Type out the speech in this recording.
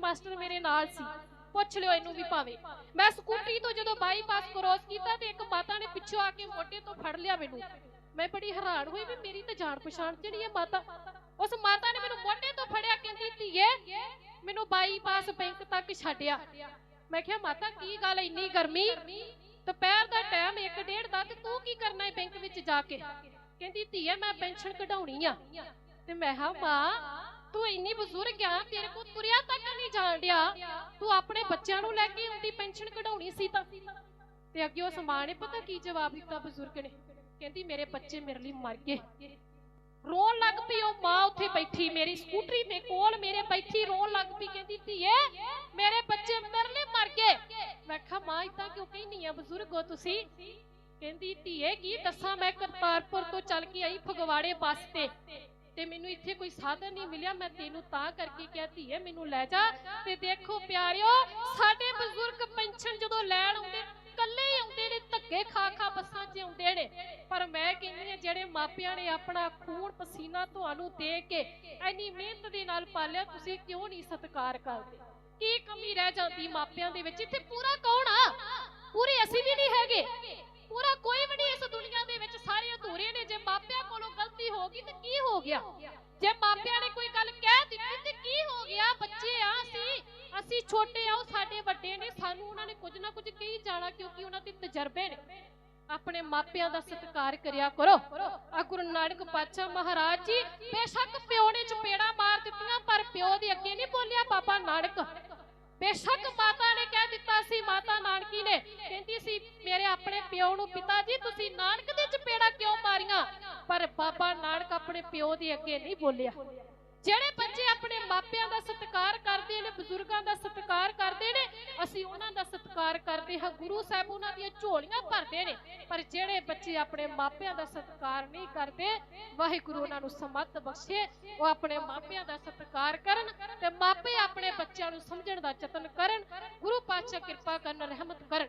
Master ਮੇਰੇ ਨਾਲ ਸੀ। ਪੁੱਛ ਲਿਓ ਇਹਨੂੰ ਵੀ ਭਾਵੇਂ। ਮੈਂ ਸਕੂਟਰੀ ਤੋਂ ਜਦੋਂ ਬਾਈਪਾਸ ਕ੍ਰੋਸ ਕੀਤਾ ਤੇ ਇੱਕ ਮਾਤਾ ਨੇ ਪਿੱਛੋਂ ਆ ਕੇ ਮੋਢੇ ਤੋਂ ਫੜ ਲਿਆ ਮੈਨੂੰ। ਮੈਂ ਬੜੀ ਹੈਰਾਨ ਹੋਈ ਵੀ ਮੇਰੀ ਤਾਂ ਜਾਣ ਪਛਾਣ ਜਿਹੜੀ ਹੈ ਮਾਤਾ? ਉਸ ਮਾਤਾ ਨੇ ਮੈਨੂੰ ਮੋਢੇ ਤੋਂ ਫੜਿਆ, ਕਹਿੰਦੀ, ਧੀਏ, ਮੈਨੂੰ ਬਾਈਪਾਸ ਬੈਂਕ ਤੱਕ ਛੱਡਿਆ। ਮੈਂ ਕਿਹਾ, ਮਾਤਾ, ਕੀ ਗੱਲ ਇੰਨੀ ਗਰਮੀ? ਦੁਪਹਿਰ ਦਾ ਟਾਈਮ 1:30 ਦਾ ਤੇ ਤੂੰ ਕੀ ਕਰਨਾ ਹੈ ਬੈਂਕ ਵਿੱਚ ਜਾ ਕੇ? ਕਹਿੰਦੀ, ਧੀਏ, ਮੈਂ ਪੈਨਸ਼ਨ ਕਢਾਉਣੀ ਆ। ਤੇ ਮੈਂ ਹਾਂ ਮਾਂ, ਤੂੰ ਇੰਨੀ ਬਜ਼ੁਰਗ ਆ, ਤੇਰੇ ਕੋਲ ਤੁਰਿਆ ਤੱਕ ਨਹੀਂ ਜਾਣ ਡਿਆ ਤੂੰ ਆਪਣੇ ਬੱਚਿਆਂ ਨੂੰ ਲੈ ਕੇ ਆਉਂਦੀ, ਪੈਨਸ਼ਨ ਕਢਾਉਣੀ ਸੀ ਤਾਂ। ਤੇ ਅੱਗੇ ਉਸ ਮਾਂ ਨੇ ਪਤਾ ਕੀ ਜਵਾਬ ਦਿੱਤਾ ਬਜ਼ੁਰਗ ਨੇ? ਕਹਿੰਦੀ, ਮੇਰੇ ਬੱਚੇ ਮੇਰੇ ਲਈ ਮਰ ਗਏ। ਰੋਣ ਲੱਗ ਪਈ, ਉਹ ਮਾਂ ਉੱਥੇ ਬੈਠੀ, ਮੇਰੀ ਸਕੂਟਰੀ ਦੇ ਕੋਲ ਮੇਰੇ ਬੈਠੀ, ਰੋਣ ਲੱਗ ਪਈ, ਕਹਿੰਦੀ, ਧੀਏ, ਮੇਰੇ ਬੱਚੇ ਮੇਰੇ ਲਈ ਮਰ ਗਏ। ਮੈਂ ਕਿਹਾ, ਮਾਂ ਇਦਾਂ ਕਿਉਂ ਕਹਿੰਦੀ ਆ ਬਜ਼ੁਰਗ ਹੋ ਤੁਸੀਂ? ਕਹਿੰਦੀ, ਧੀਏ, ਕੀ ਦੱਸਾਂ, ਮੈਂ ਕਰਤਾਰਪੁਰ ਤੋਂ ਚੱਲ ਕੇ ਆਈ ਫਗਵਾੜੇ ਬੱਸ ਤੇ। ਤੇ ਮੈਨੂੰ ਇੱਥੇ ਕੋਈ ਸਾਧਨ ਨਹੀਂ ਮਿਲਿਆ। ਮੈਂ ਤੈਨੂੰ ਤਾਂ ਕਰਕੇ ਕਿਹਾ, ਧੀਏ, ਮੈਨੂੰ ਲੈ ਜਾ ਤੇ ਦੇਖੋ ਪਿਆਰਿਓ, ਸਾਡੇ ਬਜ਼ੁਰਗ ਪੈਨਸ਼ਨ ਜਦੋਂ ਲੈਣ ਆਉਂਦੇ ਕੱਲੇ ਹੀ ਆਉਂਦੇ ਨੇ ਧੱਕੇ ਖਾ ਖਾ ਬੱਸਾਂ 'ਚ ਆਉਂਦੇ ਨੇ। ਪਰ ਮੈਂ ਕਹਿੰਦੀ ਹਾਂ, ਜਿਹੜੇ ਮਾਪਿਆਂ ਨੇ ਆਪਣਾ ਖੂਨ ਪਸੀਨਾ ਤੁਹਾਨੂੰ ਦੇ ਕੇ ਇੰਨੀ ਮਿਹਨਤ ਦੇ ਨਾਲ ਪਾਲਿਆ, ਤੁਸੀਂ ਕਿਉਂ ਨਹੀਂ ਸਤਿਕਾਰ ਕਰਦੇ? ਕੀ ਕਮੀ ਰਹਿ ਜਾਂਦੀ ਮਾਪਿਆਂ ਦੇ ਵਿੱਚ? ਇੱਥੇ ਪੂਰਾ ਹੋ ਗਿਆ। ਜੇ ਮਾਪਿਆਂ ਨੇ ਕੋਈ ਗੱਲ ਕਹਿ ਦਿੱਤੀ ਤੇ ਕੀ ਹੋ ਗਿਆ? ਬੱਚੇ ਆ ਅਸੀਂ। ਅਸੀਂ ਛੋਟੇ ਆ, ਉਹ ਸਾਡੇ ਵੱਡੇ ਨੇ। ਸਾਨੂੰ ਉਹਨਾਂ ਨੇ ਕੁਝ ਨਾ ਕੁਝ ਕਹੀ ਜਾਣਾ ਕਿਉਂਕਿ ਉਹਨਾਂ ਦੇ ਤਜਰਬੇ ਨੇ। ਆਪਣੇ ਮਾਪਿਆਂ ਦਾ ਸਤਿਕਾਰ ਕਰਿਆ ਕਰੋ। ਆ ਗੁਰੂ ਨਾਨਕ ਪਾਤਸ਼ਾਹ ਮਹਾਰਾਜ ਜੀ ਬੇਸ਼ੱਕ ਪਿਓ ਨੇ ਚਪੇੜਾ ਮਾਰ ਦਿੱਤੀਆਂ, ਪਰ ਪਿਓ ਦੇ ਅੱਗੇ ਨਹੀਂ ਬੋਲਿਆ ਬਾਬਾ ਨਾਨਕ। ਬੇਸ਼ੱਕ ਮਾਤਾ ਨੇ ਕਹਿ ਦਿੱਤਾ ਸੀ, ਮਾਤਾ ਨਾਨਕੀ ਨੇ ਕਹਿੰਦੀ ਸੀ ਮੇਰੇ ਆਪਣੇ ਪਿਓ ਨੂੰ ਪਿਤਾ ਜੀ ਤੁਸੀਂ ਨਾਨਕ ਦੇ ਚਪੇੜਾ ਕਿਉਂ ਮਾਰੀਆਂ ਪਰ ਬਾਬਾ ਨਾਨਕ ਆਪਣੇ ਪਿਓ ਦੇ ਅੱਗੇ ਨਹੀਂ ਬੋਲਿਆ। ਜਿਹੜੇ ਬੱਚੇ ਆਪਣੇ ਮਾਪਿਆਂ ਦਾ ਸਤਿਕਾਰ ਕਰਦੇ ਨੇ, ਬਜ਼ੁਰਗਾਂ ਦਾ ਸਤਿਕਾਰ ਕਰਦੇ ਨੇ, ਅਸੀਂ ਉਹਨਾਂ ਦਾ ਸਤਿਕਾਰ ਕਰਦੇ ਹਾਂ, ਗੁਰੂ ਸਾਹਿਬ ਉਹਨਾਂ ਦੀਆਂ ਝੋਲੀਆਂ ਭਰਦੇ ਨੇ। ਪਰ ਜਿਹੜੇ ਬੱਚੇ ਆਪਣੇ ਮਾਪਿਆਂ ਦਾ ਸਤਿਕਾਰ ਨਹੀਂ ਕਰਦੇ, ਵਾਹਿਗੁਰੂ ਉਹਨਾਂ ਨੂੰ ਸਮਤ ਬਖਸ਼ੇ, ਉਹ ਆਪਣੇ ਮਾਪਿਆਂ ਦਾ ਸਤਿਕਾਰ ਕਰਨ ਤੇ ਮਾਪੇ ਆਪਣੇ ਬੱਚਿਆਂ ਨੂੰ ਸਮਝਣ ਦਾ ਯਤਨ ਕਰਨ। ਗੁਰੂ ਪਾਤਸ਼ਾਹ ਕਿਰਪਾ ਕਰਨ, ਰਹਿਮਤ ਕਰਨ।